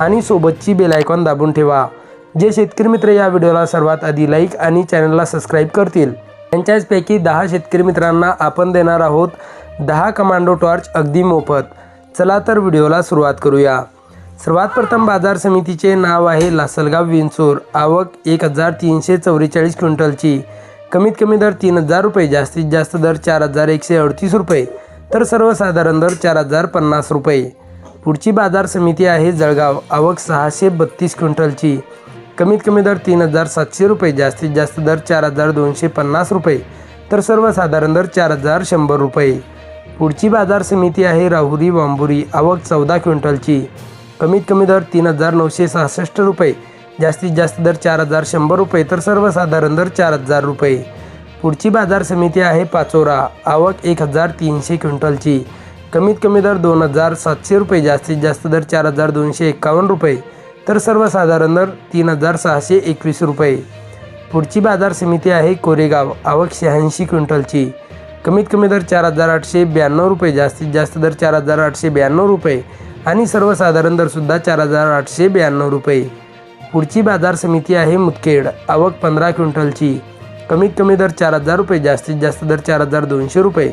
आणि सोबतची bell icon दाबून ठेवा. जे शेतकरी मित्र या व्हिडिओला सर्वात आधी लाईक आणि चॅनलला सबस्क्राईब करतील त्यांच्याचपैकी दहा शेतकरी मित्रांना आपण देणार आहोत दहा कमांडो टॉर्च अगदी मोफत. चला तर व्हिडिओला सुरुवात करूया. सर्वात प्रथम बाजार समितीचे नाव आहे लासलगाव विंचूर. आवक एक हजार तीनशे चौवेचाळीस क्विंटलची. कमीत कमी दर तीन हजार रुपये जास्तीत जास्त दर चार हजार एकशे अडतीस रुपये. तर सर्वसाधारण दर चार हजार पन्नास रुपये. पुढची बाजार समिती आहे जळगाव. आवक सहाशे बत्तीस क्विंटलची. कमीत कमी दर तीन हजार सातशे रुपये जास्तीत जास्त दर चार हजार दोनशे पन्नास रुपये तर सर्वसाधारण दर चार हजार शंभर रुपये. पुढची बाजार समिती आहे राहुरी वांबुरी आवक चौदा क्विंटलची. कमीत कमी दर तीन हजार नऊशे सहासष्ट रुपये जास्तीत जास्त दर चार हजार शंभर रुपये तर सर्वसाधारण दर चार हजार रुपये. पुढची बाजार समिती आहे पाचोरा. आवक एक हजार तीनशे क्विंटलची. कमीत कमी दर दोन हजार सातशे रुपये जास्तीत जास्त दर चार हजार दोनशे एकावन्न रुपये तर सर्वसाधारण दर तीन हजार सहाशे एकवीस रुपये. पुढची बाजार समिती आहे कोरेगाव आवक शहाऐंशी क्विंटलची. कमीत कमी दर चार हजार आठशे ब्याण्णव रुपये जास्तीत जास्त दर चार हजार आठशे ब्याण्णव रुपये आणि सर्वसाधारण दरसुद्धा चार हजार आठशे ब्याण्णव रुपये. पुढची बाजार समिती आहे मुदखेड आवक पंधरा क्विंटलची. कमीत कमी दर चार हजार रुपये जास्तीत जास्त दर चार हजार दोनशे रुपये